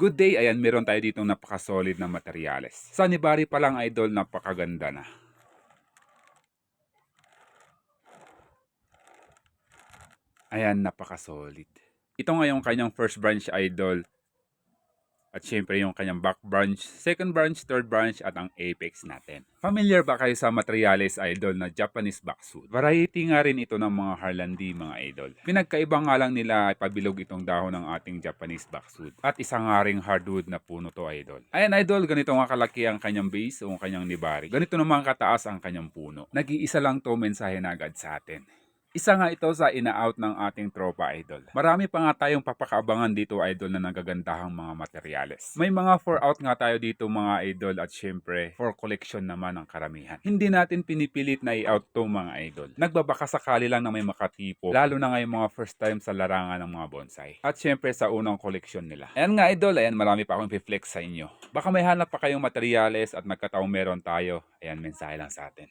Good day, ayan meron tayo ditong napaka-solid na materyales. Sa Nibari pa lang idol, napakaganda na. Ayan, napaka-solid. Ito nga yung kanyang first branch idol. At syempre yung kanyang back branch, second branch, third branch at ang apex natin. Familiar ba kayo sa materials idol na Japanese backwood? Variety nga rin ito ng mga Harlandi mga idol. Pinagkaiba nga lang nila pabilog itong dahon ng ating Japanese backwood. At isa nga ring hardwood na puno to idol. Ayan idol, ganito nga kalaki ang kanyang base o ang kanyang nibari. Ganito naman kataas ang kanyang puno. Nag-iisa lang to mensahe na agad sa atin. Isa nga ito sa ina-out ng ating tropa idol. Marami pa nga tayong papakaabangan dito idol na nagagandahang mga materyales. May mga for out nga tayo dito mga idol at syempre for collection naman ang karamihan. Hindi natin pinipilit na i-out to mga idol. Nagbabaka sakali lang na may makatipo lalo na ngayong mga first time sa larangan ng mga bonsai. At syempre sa unang collection nila. Ayan nga idol, ayan marami pa akong flex sa inyo. Baka may hanap pa kayong materyales at nagkataong meron tayo. Ayan mensahe lang sa atin.